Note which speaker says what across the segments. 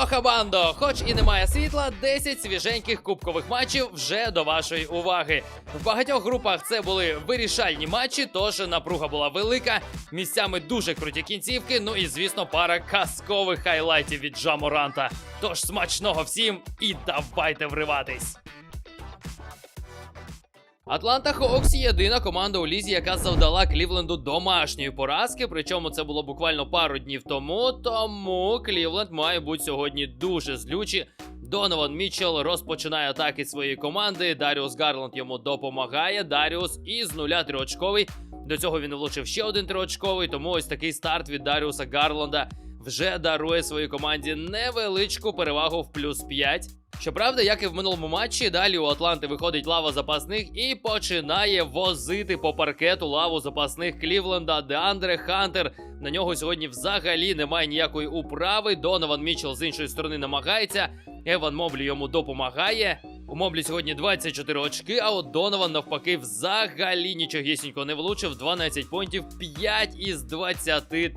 Speaker 1: Алоха бандо! Хоч і немає світла, 10 свіженьких кубкових матчів вже до вашої уваги. В багатьох групах це були вирішальні матчі, тож напруга була велика. Місцями дуже круті кінцівки. Ну і звісно, пара казкових хайлайтів від Джаморанта. Тож смачного всім і давайте вриватись. Атланта Хоукс єдина команда у лізі, яка завдала Клівленду домашньої поразки. Причому це було буквально пару днів тому. Тому Клівленд має бути сьогодні дуже злючі. Донован Мітчелл розпочинає атаки своєї команди. Даріус Гарланд йому допомагає. Даріус із нуля триочковий. До цього він влучив ще один триочковий. Тому ось такий старт від Даріуса Гарланда вже дарує своїй команді невеличку перевагу в плюс 5. Щоправда, як і в минулому матчі, далі у Атланти виходить лава запасних і починає возити по паркету лаву запасних Клівленда. Деандре Хантер. На нього сьогодні взагалі немає ніякої управи. Донован Мічел з іншої сторони намагається. Еван Моблі йому допомагає. У Моблі сьогодні 24 очки, а от Донован навпаки взагалі нічогісінько не влучив. 12 понтів, 5 із 23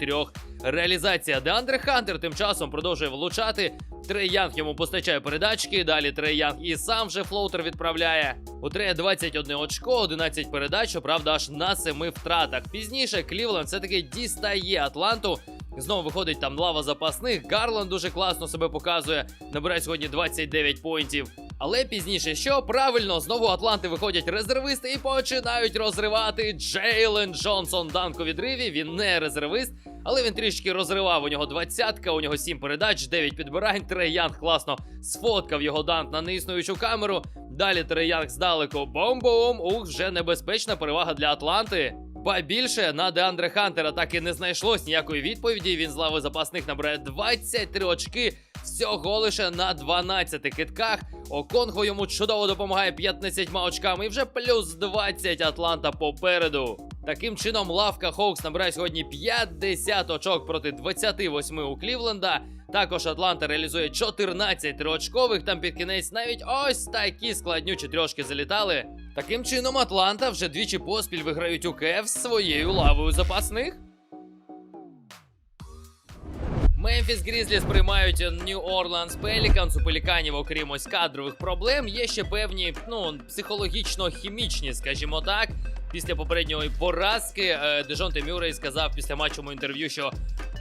Speaker 1: реалізація. Деандре Хантер тим часом продовжує влучати. Трей Янг йому постачає передачки. Далі Трей Янг і сам же флоутер відправляє. У Трея 21 очко, 11 передач, щоправда, аж на 7 втратах. Пізніше Клівленд все-таки дістає Атланту. Знову виходить там лава запасних. Гарланд дуже класно себе показує. Набирає сьогодні 29 поінтів. Але пізніше, що правильно, знову Атланти виходять резервисти і починають розривати Джейлен Джонсон данк у відриві. Він не резервист, але він трішки розривав. У нього двадцятка, у нього 7 передач, 9 підбирань. Трей Янг класно сфоткав його данк на неіснуючу камеру. Далі Трей Янг здалеку. Бом-бом! Ух, вже небезпечна перевага для Атланти. Ба більше на Деандре Хантера так і не знайшлось ніякої відповіді. Він з лави запасних набирає 23 очки всього лише на 12 китках. Оконго йому чудово допомагає 15 очками і вже плюс 20 Атланта попереду. Таким чином, лавка Хоукс набирає сьогодні 50 очок проти 28 у Клівленда. Також Атланта реалізує 14 триочкових. Там під кінець навіть ось такі складнючі трьошки залітали. Таким чином, Атланта вже двічі поспіль виграють у КФ своєю лавою запасних. Мемфіс Грізліс приймають Нью Орландс Пеліканс. У Пеліканів, окрім ось кадрових проблем, є ще певні, ну, психологічно-хімічні, скажімо так. Після попередньої поразки е, Дежонте Мюррей сказав після матчу інтерв'ю, що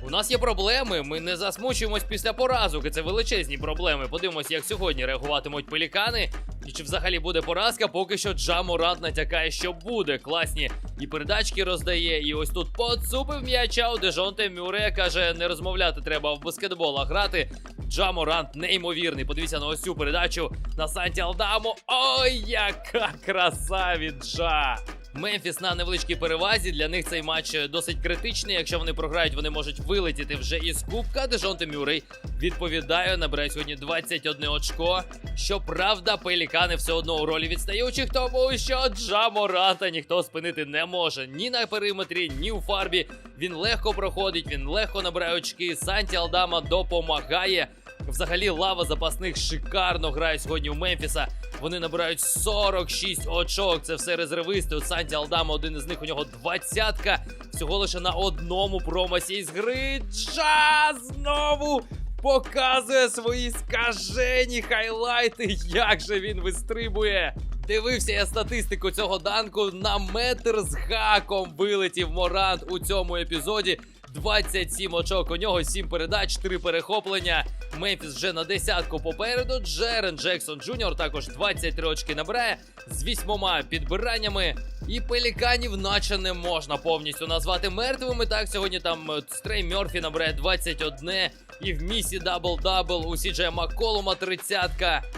Speaker 1: у нас є проблеми, ми не засмучуємось після поразок. Це величезні проблеми. Подивимось, як сьогодні реагуватимуть пелікани. І чи взагалі буде поразка, поки що Джа Мурат натякає, що буде. Класні і передачки роздає. І ось тут поцупив м'яча у Дежонте Мюре. Каже, не розмовляти треба в баскетбол, а грати. Джаморант неймовірний. Подивіться на ось цю передачу на Санті Алдамо. Ой, яка краса від Джа! Мемфіс на невеличкій перевазі. Для них цей матч досить критичний. Якщо вони програють, вони можуть вилетіти вже із кубка. Дежонте Мюррей відповідає, набирає сьогодні 21 очко. Щоправда, пелікани все одно у ролі відстаючих, тому що Джа Моранта ніхто спинити не може ні на периметрі, ні у фарбі. Він легко проходить, він легко набирає очки. Санті Алдама допомагає. Взагалі, лава запасних шикарно грає сьогодні у Мемфіса. Вони набирають 46 очок. Це все резервисти. От Санті Алдама, один із них у нього двадцятка. Всього лише на одному промасі із гри. Джа знову показує свої скажені хайлайти. Як же він вистрибує. Дивився я статистику цього данку. На метр з гаком вилетів Морант у цьому епізоді. 27 очок. У нього 7 передач, 3 перехоплення. Мемфіс вже на десятку попереду. Джерен Джексон Джуніор також 23 очки набирає з вісьмома підбираннями. І пеліканів, наче не можна повністю назвати мертвими. Так, сьогодні там е, Стрей Мьорфі набирає 21. І в місі дабл-дабл у Сіджея Макколума 30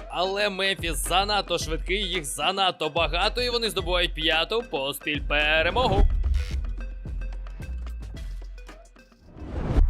Speaker 1: Але Мемфіс занадто швидкий, їх занадто багато, і вони здобувають п'яту поспіль перемогу.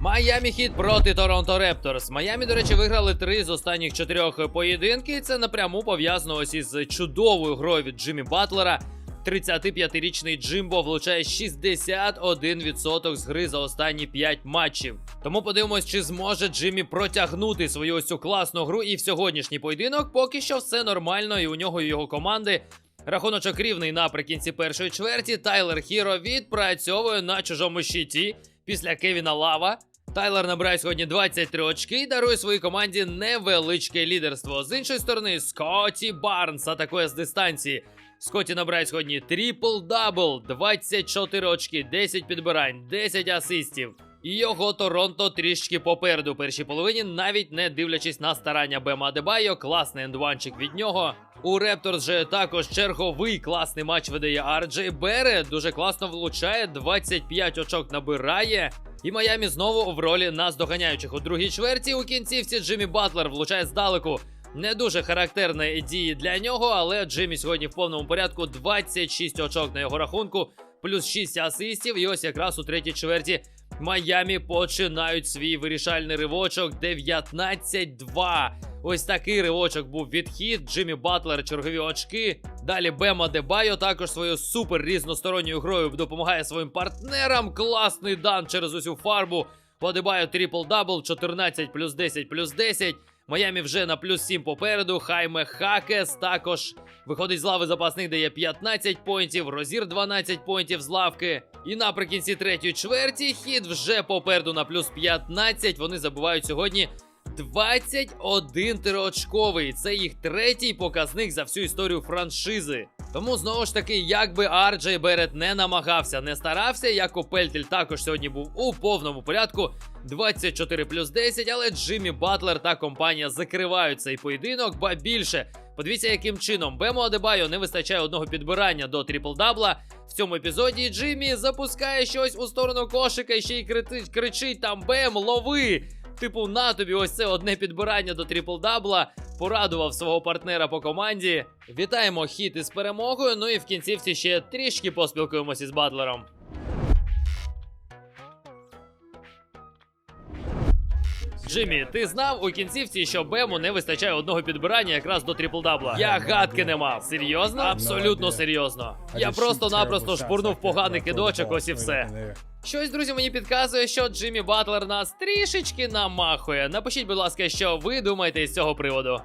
Speaker 1: Майамі хіт проти Торонто Репторс. Майамі, до речі, виграли три з останніх чотирьох поєдинків. Це напряму пов'язано ось із чудовою грою від Джиммі Батлера. 35-річний Джимбо влучає 61% з гри за останні 5 матчів. Тому подивимось, чи зможе Джиммі протягнути свою ось цю класну гру. І в сьогоднішній поєдинок поки що все нормально, і у нього і його команди Рахуночок рівний наприкінці першої чверті. Тайлер Хіро відпрацьовує на чужому щиті після Кевіна Лава. Тайлер набирає сьогодні 23 очки і дарує своїй команді невеличке лідерство. З іншої сторони, Скотті Барнс атакує з дистанції. Скотті набирає сьогодні трипл-дабл, 24 очки, 10 підбирань, 10 асистів. І його Торонто трішки попереду у першій половині, навіть не дивлячись на старання Бема Адебайо, класний ендванчик від нього. У Репторс же також черговий класний матч видає Арджей Бере. Дуже класно влучає, 25 очок набирає. І Майамі знову в ролі наздоганяючих у другій чверті. У кінцівці Джиммі Батлер влучає здалеку. Не дуже характерне дії для нього, але Джиммі сьогодні в повному порядку 26 очок на його рахунку, плюс 6 асистів. І ось якраз у третій чверті Майамі починають свій вирішальний ривочок 19-2. Ось такий ривочок був відхід. Джиммі Батлер, чергові очки. Далі Бема Дебайо також своєю супер різносторонньою грою допомагає своїм партнерам. Класний дан через усю фарбу. По Дебайо трипл-дабл, 14 плюс 10 плюс 10. Майамі вже на плюс 7 попереду. Хайме Хакес також виходить з лави запасних, дає 15 поінтів. Розір 12 поінтів з лавки. І наприкінці третьої чверті хід вже попереду на плюс 15. Вони забувають сьогодні 21 триочковий. Це їх третій показник за всю історію франшизи. Тому знову ж таки, як би Арджей Берет не намагався, не старався, Яко Пельтель також сьогодні був у повному порядку. 24 плюс 10, але Джиммі Батлер та компанія закривають цей поєдинок, ба більше. Подивіться, яким чином Бему Адебайо не вистачає одного підбирання до трипл-дабла. В цьому епізоді Джиммі запускає щось у сторону кошика і ще й кричить там Бем, лови! Типу, на тобі ось це одне підбирання до трипл-дабла. Порадував свого партнера по команді. Вітаємо хіт із перемогою. Ну і в кінцівці ще трішки поспілкуємося із Батлером. Джиммі, ти знав у кінцівці, що Бему не вистачає одного підбирання якраз до трипл-дабла? Я гадки не мав. Серйозно? Абсолютно серйозно. Я просто-напросто шпурнув поганий кидочок, ось і все. Щось, друзі, мені підказує, що Джиммі Батлер нас трішечки намахує. Напишіть, будь ласка, що ви думаєте з цього приводу.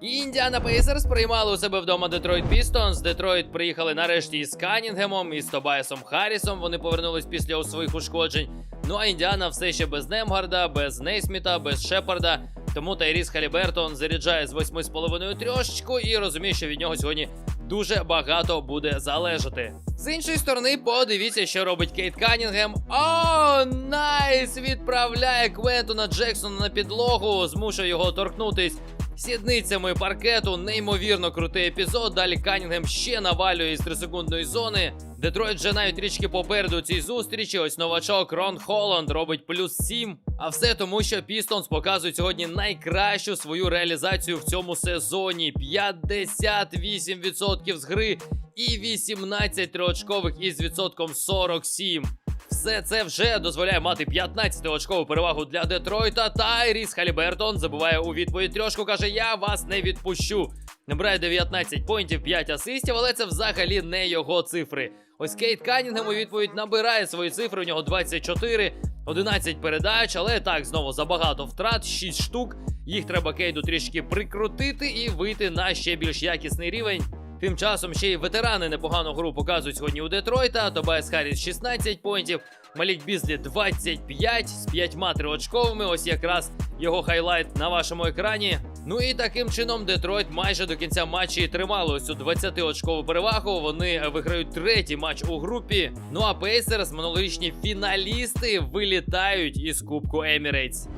Speaker 1: Індіана Пейсерс приймали у себе вдома Детройт Пістонс. Детройт приїхали нарешті із Канінгемом, із Тобайсом Харрісом. Вони повернулись після своїх ушкоджень. Ну а Індіана все ще без Немгарда, без Нейсміта, без Шепарда. Тому Тайріс Халібертон заряджає з 8,5 трьошечку і розуміє, що від нього сьогодні дуже багато буде залежати. З іншої сторони, подивіться, що робить Кейт Канінгем. О, найс! Відправляє Квентона Джексона на підлогу, змушує його торкнутись сідницями паркету. Неймовірно крутий епізод. Далі Канінгем ще навалює із 3-секундної зони. Детройт вже навіть трішки попереду цій зустрічі. Ось новачок Рон Холланд робить плюс 7. А все тому, що Пістонс показують сьогодні найкращу свою реалізацію в цьому сезоні. 58% з гри і 18 триочкових із відсотком 47. Все це вже дозволяє мати 15-очкову перевагу для Детройта. Тайріс Халібертон забуває у відповідь трьошку. каже: Я вас не відпущу. Набирає 19 поінтів, 5 асистів, але це взагалі не його цифри. Ось Кейт Канінгем у відповідь набирає свої цифри. У нього 24, 11 передач, але так знову забагато втрат, 6 штук. Їх треба Кейду трішки прикрутити і вийти на ще більш якісний рівень. Тим часом ще й ветерани непогану гру показують сьогодні у Детройта. Тобайс Харріс 16 поінтів, Малік Бізлі 25 з 5 триочковими. Ось якраз його хайлайт на вашому екрані. Ну і таким чином Детройт майже до кінця матчі тримали ось цю 20-очкову перевагу. Вони виграють третій матч у групі. Ну а Пейсерс, минулорічні фіналісти, вилітають із Кубку Емірейтс.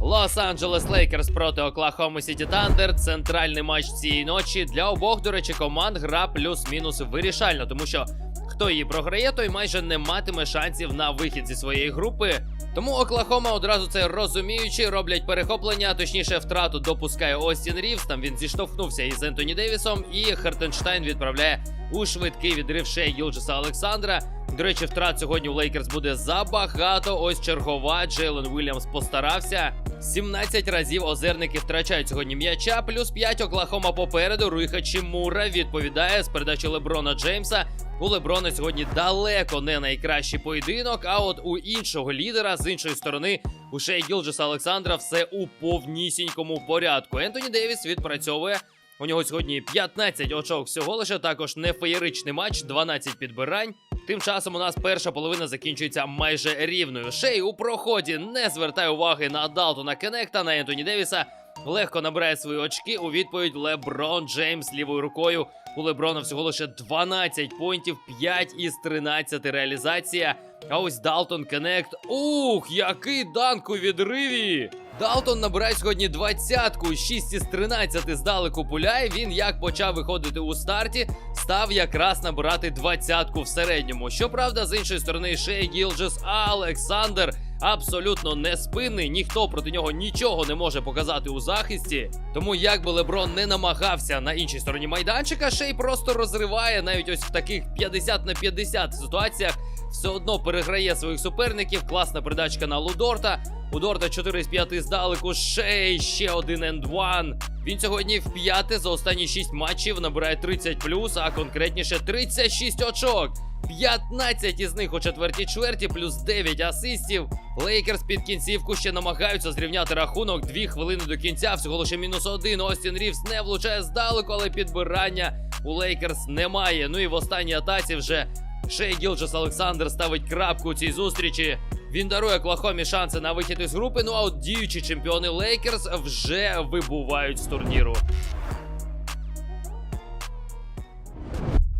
Speaker 1: Лос-Анджелес Лейкерс проти Оклахома Сіті Тандер. Центральний матч цієї ночі. Для обох, до речі, команд гра плюс-мінус вирішальна, тому що хто її програє, той майже не матиме шансів на вихід зі своєї групи. Тому Оклахома одразу це розуміючи, роблять перехоплення, а точніше втрату допускає Остін Рівс. Там він зіштовхнувся із Ентоні Девісом, і Хартенштайн відправляє у швидкий відрив ще Юлджеса Олександра. До речі, втрат сьогодні у Лейкерс буде забагато. Ось чергова. Джейлен Уільямс постарався. 17 разів озерники втрачають сьогодні м'яча, плюс 5 Оклахома попереду. Руйха Чимура відповідає з передачі Леброна Джеймса. У Леброна сьогодні далеко не найкращий поєдинок. А от у іншого лідера з іншої сторони у Шей Гілджеса Олександра все у повнісінькому порядку. Ентоні Девіс відпрацьовує. У нього сьогодні 15 очок всього лише також не феєричний матч, 12 підбирань. Тим часом у нас перша половина закінчується майже рівною. Шей у проході не звертає уваги на Далтона Кенекта на Ентоні Девіса. Легко набирає свої очки. У відповідь Леброн Джеймс лівою рукою. У Леброна всього лише 12 поінтів, 5 із 13 реалізація. А ось Далтон Кеннект. Ух, який данк у відриві! Далтон набирає сьогодні двадцятку, 6 із 13 здалеку пуляє. Він як почав виходити у старті, став якраз набирати двадцятку в середньому. Щоправда, з іншої сторони, Шей Гілджес Олександр абсолютно не спинний. Ніхто проти нього нічого не може показати у захисті. Тому як би Леброн не намагався на іншій стороні майданчика, Шей просто розриває навіть ось в таких 50 на 50 ситуаціях. Все одно переграє своїх суперників. Класна передачка на Лудорта. У Дорта 4 з 5 здалеку. Шей ще один енд-ван. Він сьогодні в п'яте за останні 6 матчів набирає 30 а конкретніше 36 очок. 15 із них у четвертій чверті, плюс 9 асистів. Лейкерс під кінцівку ще намагаються зрівняти рахунок. Дві хвилини до кінця. Всього лише мінус один. Остін Рівс не влучає здалеку, але підбирання у Лейкерс немає. Ну і в останній атаці вже Шей Гілджес Олександр ставить крапку у цій зустрічі. Він дарує Клахомі шанси на вихід із групи. Ну а от діючі чемпіони Лейкерс вже вибувають з турніру.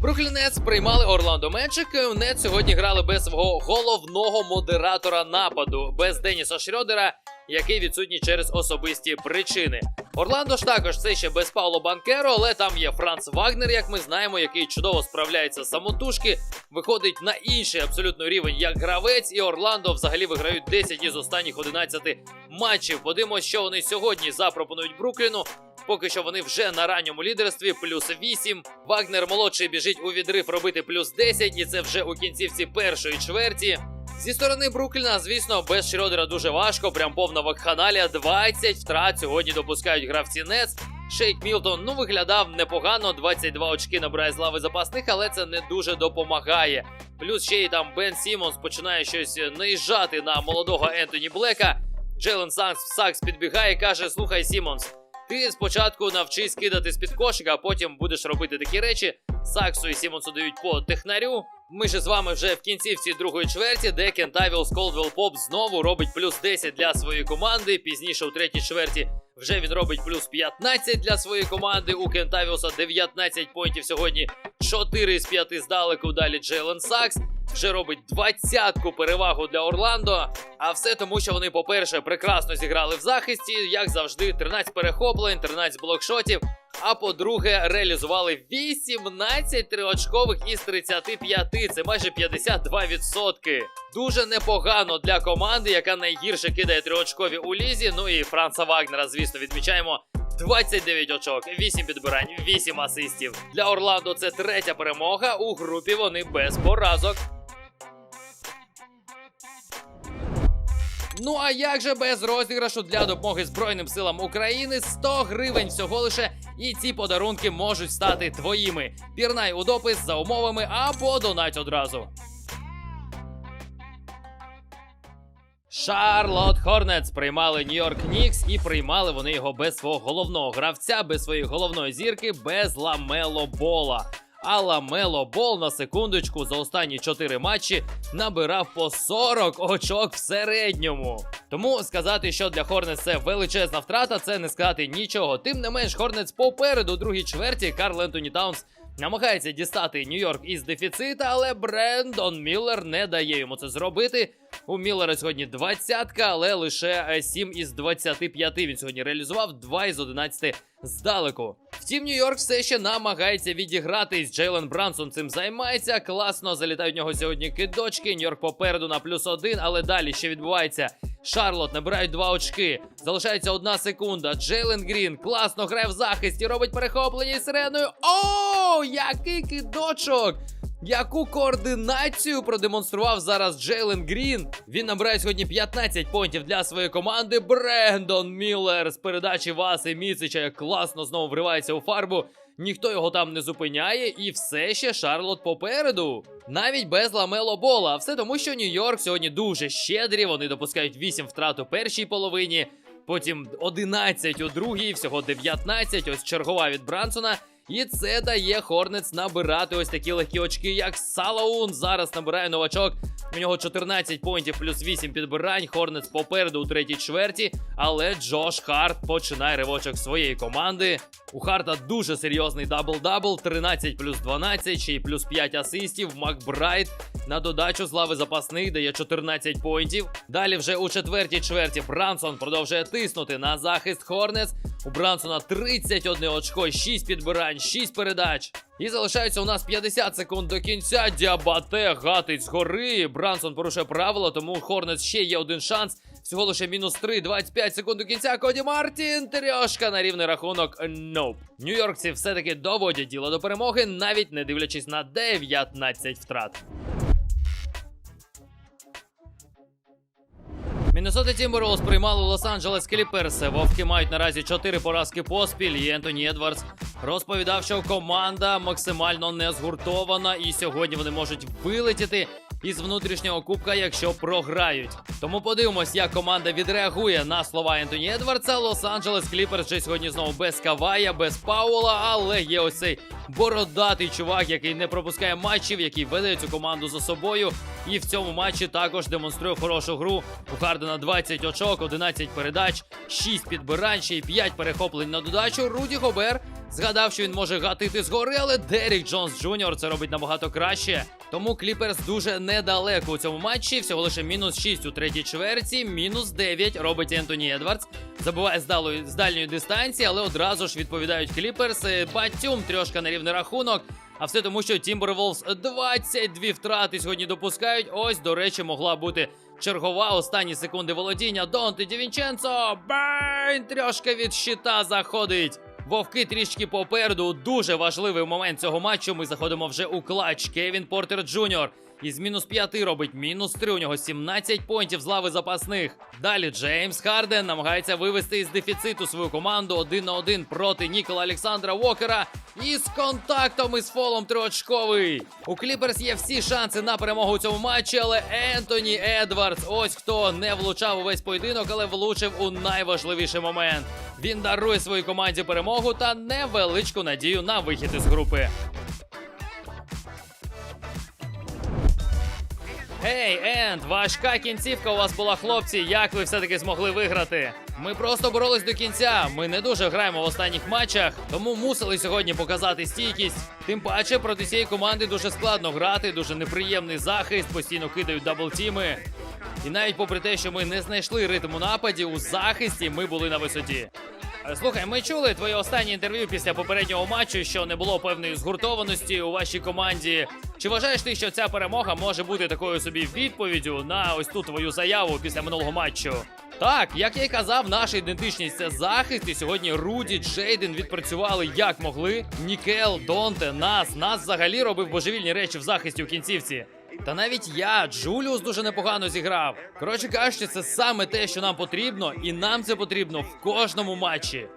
Speaker 1: Бруклін приймали Орландо Меджик. Нетс сьогодні грали без свого головного модератора нападу, без Деніса Шрьодера, який відсутній через особисті причини. Орландо ж також все ще без Пауло Банкеро, але там є Франц Вагнер, як ми знаємо, який чудово справляється самотужки, виходить на інший абсолютно рівень як гравець, і Орландо взагалі виграють 10 із останніх 11 матчів. Подивимось, що вони сьогодні запропонують Брукліну. Поки що вони вже на ранньому лідерстві, плюс 8. Вагнер молодший біжить у відрив робити плюс 10, і це вже у кінцівці першої чверті. Зі сторони Брукліна, звісно, без Шрёдера дуже важко, прям повна вакханалія. 20 втрат сьогодні допускають гравці Нец. Шейк Мілтон ну виглядав непогано, 22 очки набирає з лави запасних, але це не дуже допомагає. Плюс ще й там Бен Сімонс починає щось наїжджати на молодого Ентоні Блека. Джейлен Сакс, Сакс підбігає і каже: Слухай, Сімонс, ти спочатку навчись кидати з-під кошика, а потім будеш робити такі речі. Саксу і Сімонсу дають по технарю. Ми ж з вами вже в кінцівці другої чверті, де Кентавіл Колдвелл Поп знову робить плюс 10 для своєї команди. Пізніше у третій чверті вже він робить плюс 15 для своєї команди. У Кентавіуса 19 поінтів сьогодні. 4 з 5 здалеку. Далі Джейлен Сакс. Вже робить двадцятку перевагу для Орландо. А все тому, що вони, по-перше, прекрасно зіграли в захисті, як завжди, 13 перехоплень, 13 блокшотів. А по-друге, реалізували 18 триочкових із 35. Це майже 52%. Дуже непогано для команди, яка найгірше кидає триочкові у лізі. Ну і Франца Вагнера, звісно, відмічаємо. 29 очок, 8 підбирань, 8 асистів. Для Орландо це третя перемога. У групі вони без поразок. Ну а як же без розіграшу для допомоги Збройним силам України 100 гривень всього лише, і ці подарунки можуть стати твоїми. Пірнай у допис за умовами або донать одразу. Шарлот Хорнетс приймали Нью-Йорк Нікс і приймали вони його без свого головного гравця, без своєї головної зірки, без Ламело Бола. А Ламело Бол на секундочку за останні 4 матчі набирав по 40 очок в середньому. Тому сказати, що для Хорнець це величезна втрата, це не сказати нічого. Тим не менш, Хорнець попереду другій чверті Карл Ентоні Таунс намагається дістати Нью-Йорк із дефіцита, але Брендон Міллер не дає йому це зробити. У Міллера сьогодні двадцятка, але лише 7 із 25 він сьогодні реалізував 2 із 11 здалеку. Втім, Нью-Йорк все ще намагається відігратись. Джейлен Брансон цим займається. Класно залітають в нього сьогодні кидочки. Нью-Йорк попереду на плюс один, але далі ще відбувається. Шарлот набирають два очки. Залишається одна секунда. Джейлен Грін класно грає в захисті, робить перехоплення із сиреною. О, який кидочок! Яку координацію продемонстрував зараз Джейлен Грін? Він набирає сьогодні 15 понтів для своєї команди. Брендон Міллер з передачі Васи Міцича як класно знову вривається у фарбу. ніхто його там не зупиняє, і все ще Шарлот попереду. Навіть без ламело бола. Все тому, що Нью-Йорк сьогодні дуже щедрі. Вони допускають 8 втрат у першій половині, потім 11 у другій, всього 19. Ось чергова від Брансона. І це дає Хорнец набирати ось такі легкі очки, як Салаун. Зараз набирає новачок. У нього 14 поінтів плюс 8 підбирань. Хорнец попереду у третій чверті. Але Джош Харт починає ривочок своєї команди. У Харта дуже серйозний дабл-дабл. 13 плюс 12, ще й плюс 5 асистів. Макбрайт на додачу з лави запасних дає 14 поінтів. Далі вже у четвертій чверті Брансон продовжує тиснути на захист Хорнец. У Брансона 31 очко, 6 підбирань, 6 передач. І залишається у нас 50 секунд до кінця. Діабате гатить згори. Брансон порушує правила, тому у Хорнец ще є один шанс. Всього лише мінус 3, 25 секунд до кінця. Коді Мартін, трьошка на рівний рахунок. Ноп. Нью-Йоркці все-таки доводять діло до перемоги, навіть не дивлячись на 19 втрат. Міннесота Тімберлс приймали Лос-Анджелес Кліперси. Вовки мають наразі 4 поразки поспіль. І Ентоні Едвардс розповідав, що команда максимально не згуртована, і сьогодні вони можуть вилетіти із внутрішнього кубка, якщо програють. Тому подивимось, як команда відреагує на слова Ентоні Едвардса. Лос-Анджелес Кліперс вже сьогодні знову без Кавая, без Паула, але є ось цей бородатий чувак, який не пропускає матчів, який веде цю команду за собою. І в цьому матчі також демонструє хорошу гру. У Хардена 20 очок, 11 передач, 6 підбирань, ще й 5 перехоплень на додачу. Руді Гобер згадав, що він може гатити згори, але Дерік Джонс Джуніор це робить набагато краще. Тому Кліперс дуже недалеко у цьому матчі. Всього лише мінус 6 у третій чверті, мінус 9 робить Ентоні Едвардс. Забуває з, дальньої дистанції, але одразу ж відповідають Кліперс. Батюм трьошка на рівний рахунок. А все тому, що Timberwolves 22 втрати сьогодні допускають. Ось, до речі, могла бути чергова останні секунди володіння. Донти Дівінченцо. Бейн! Трьошка від щита заходить. Вовки трішки попереду. Дуже важливий момент цього матчу. Ми заходимо вже у клач. Кевін Портер Джуніор. Із мінус 5 робить мінус 3. У нього 17 поінтів з лави запасних. Далі Джеймс Харден намагається вивести із дефіциту свою команду один на один проти Нікола Олександра Уокера. І з контактом із фолом триочковий. У Кліперс є всі шанси на перемогу у цьому матчі, але Ентоні Едвардс, ось хто не влучав увесь поєдинок, але влучив у найважливіший момент. Він дарує своїй команді перемогу та невеличку надію на вихід із групи. Гей, Енд, важка кінцівка у вас була, хлопці. Як ви все-таки змогли виграти? Ми просто боролись до кінця. Ми не дуже граємо в останніх матчах, тому мусили сьогодні показати стійкість. Тим паче проти цієї команди дуже складно грати, дуже неприємний захист, постійно кидають даблтіми. І навіть попри те, що ми не знайшли ритм у нападі, у захисті ми були на висоті. Е, Слухай, ми чули твоє останнє інтерв'ю після попереднього матчу, що не було певної згуртованості у вашій команді. Чи вважаєш ти, що ця перемога може бути такою собі відповіддю на ось ту твою заяву після минулого матчу? Так, як я й казав, наша ідентичність це захист, і сьогодні Руді, Джейден відпрацювали як могли. Нікел, Донте, нас, нас взагалі робив божевільні речі в захисті у кінцівці. Та навіть я, Джуліус, дуже непогано зіграв. Коротше кажучи, це саме те, що нам потрібно, і нам це потрібно в кожному матчі.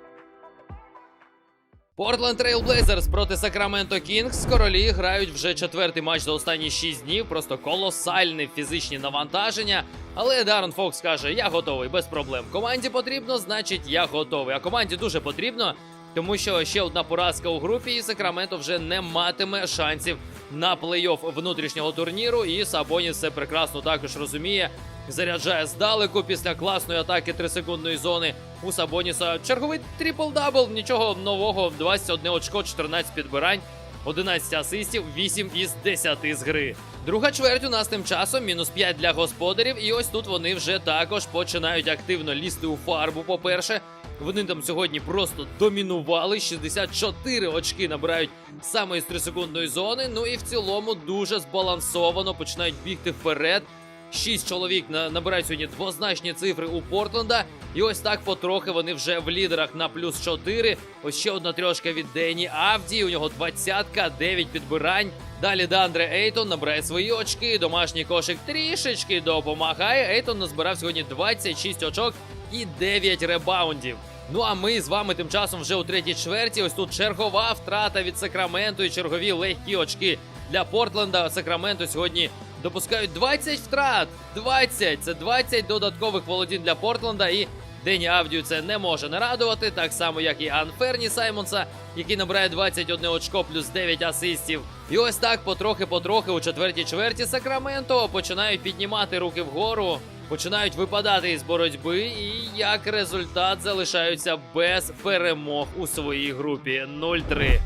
Speaker 1: Портленд Трейл Блейзерс проти Сакраменто Кінгс. Королі грають вже четвертий матч за останні 6 днів. Просто колосальні фізичні навантаження. Але Даррен Фокс каже: Я готовий без проблем. Команді потрібно, значить, я готовий. А команді дуже потрібно, тому що ще одна поразка у групі, і Сакраменто вже не матиме шансів на плей-офф внутрішнього турніру. І Сабоніс це прекрасно також розуміє. Заряджає здалеку після класної атаки 3-секундної зони. У Сабоніса черговий трипл-дабл. Нічого нового. 21 очко, 14 підбирань. 11 асистів, 8 із 10 з гри. Друга чверть у нас тим часом мінус 5 для господарів. І ось тут вони вже також починають активно лізти у фарбу. По-перше, вони там сьогодні просто домінували. 64 очки набирають саме із 3-секундної зони. Ну і в цілому дуже збалансовано починають бігти вперед. Шість чоловік на- набирають сьогодні двозначні цифри у Портленда. І ось так потрохи вони вже в лідерах на плюс 4. Ось ще одна трьошка від Дені Авді. У нього двадцятка, 9 підбирань. Далі Дандре Ейтон набирає свої очки. Домашній кошик трішечки допомагає. Ейтон назбирав сьогодні 26 очок і 9 ребаундів. Ну а ми з вами тим часом вже у третій чверті. Ось тут чергова втрата від Сакраменту і чергові легкі очки для Портленда. Сакраменто сьогодні допускають 20 втрат. 20! Це 20 додаткових володінь для Портленда. І Дені Авдію це не може не радувати, так само як і Анферні Саймонса, який набирає 21 очко плюс 9 асистів. І ось так потрохи-потрохи у четвертій чверті Сакраменто починають піднімати руки вгору, починають випадати із боротьби, і як результат залишаються без перемог у своїй групі 0-3.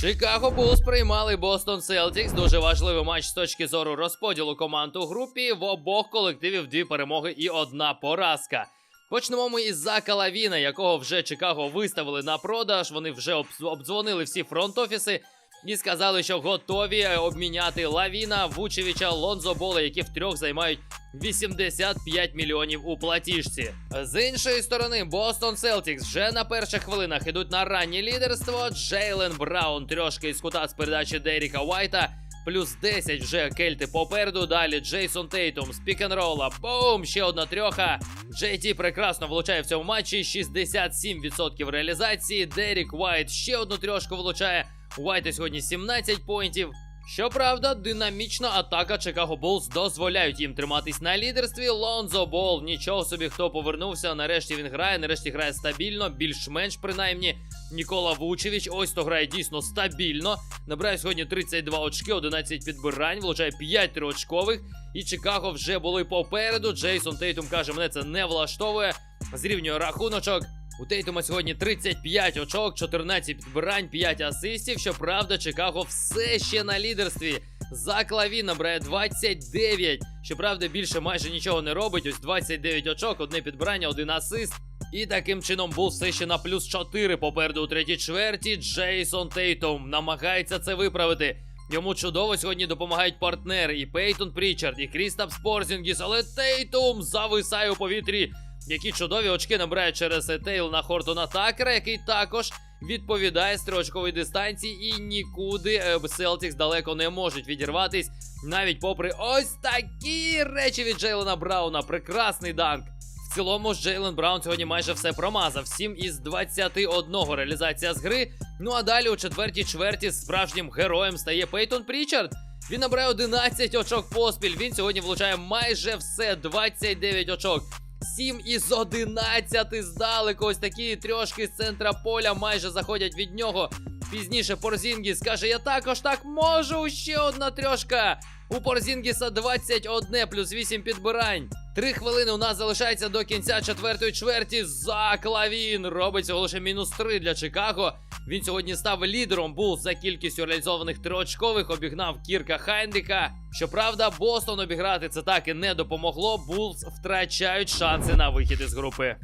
Speaker 1: Чикаго Булс приймали Бостон Селтікс. Дуже важливий матч з точки зору розподілу команд у групі. В обох колективів дві перемоги і одна поразка. Почнемо ми із Зака Лавіна, якого вже Чикаго виставили на продаж. Вони вже обдзвонили всі фронт-офіси і сказали, що готові обміняти Лавіна, Вучевича, Лонзо Бола, які втрьох займають 85 мільйонів у платіжці. З іншої сторони, Бостон Селтікс вже на перших хвилинах ідуть на раннє лідерство. Джейлен Браун трьошки із кута з передачі Деріка Уайта. Плюс 10 вже кельти попереду. Далі Джейсон Тейтум з пік-н-рола. Бум! Ще одна трьоха. Джей Ті прекрасно влучає в цьому матчі. 67% реалізації. Дерік Уайт ще одну трьошку влучає. Уайта сьогодні 17 поінтів. Щоправда, динамічна атака Чикаго Булс дозволяють їм триматись на лідерстві. Лонзо Бол, нічого собі, хто повернувся. Нарешті він грає, нарешті грає стабільно, більш-менш принаймні. Нікола Вучевич, ось то грає дійсно стабільно. Набирає сьогодні 32 очки, 11 підбирань, влучає 5 триочкових. І Чикаго вже були попереду. Джейсон Тейтум каже, мене це не влаштовує. Зрівнює рахуночок. У Тейтума сьогодні 35 очок, 14 підбирань, 5 асистів. Щоправда, Чикаго все ще на лідерстві. Зак Лавін набирає 29. Щоправда, більше майже нічого не робить. Ось 29 очок, одне підбирання, один асист. І таким чином був все ще на плюс 4 попереду у третій чверті. Джейсон Тейтум намагається це виправити. Йому чудово сьогодні допомагають партнери і Пейтон Прічард, і Крістап Спорзінгіс, але Тейтум зависає у повітрі. Які чудові очки набирає через Тейл на Хортона Такера, який також відповідає з триочкової дистанції, і нікуди Селтікс далеко не можуть відірватись, навіть попри ось такі речі від Джейлена Брауна. Прекрасний данк. В цілому ж Джейлен Браун сьогодні майже все промазав. 7 із 21 реалізація з гри. Ну а далі у четвертій чверті справжнім героєм стає Пейтон Прічард. Він набирає 11 очок поспіль. Він сьогодні влучає майже все 29 очок. 7 із 11 здалеку. Ось такі трьошки з центра поля майже заходять від нього. Пізніше Порзінгіс каже: Я також так можу. Ще одна трьошка. У Порзінгіса 21 плюс 8 підбирань. Три хвилини у нас залишається до кінця четвертої чверті. Заклавін робить цього лише мінус три для Чикаго. Він сьогодні став лідером Булс за кількістю реалізованих триочкових, обігнав Кірка Хайндика. Щоправда, Бостон обіграти це так і не допомогло. Булс втрачають шанси на вихід із групи.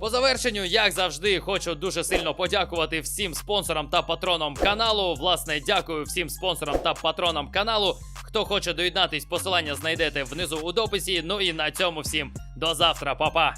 Speaker 1: По завершенню, як завжди, хочу дуже сильно подякувати всім спонсорам та патронам каналу. Власне, дякую всім спонсорам та патронам каналу. Хто хоче доєднатись, посилання знайдете внизу у дописі. Ну і на цьому всім до завтра, па-па!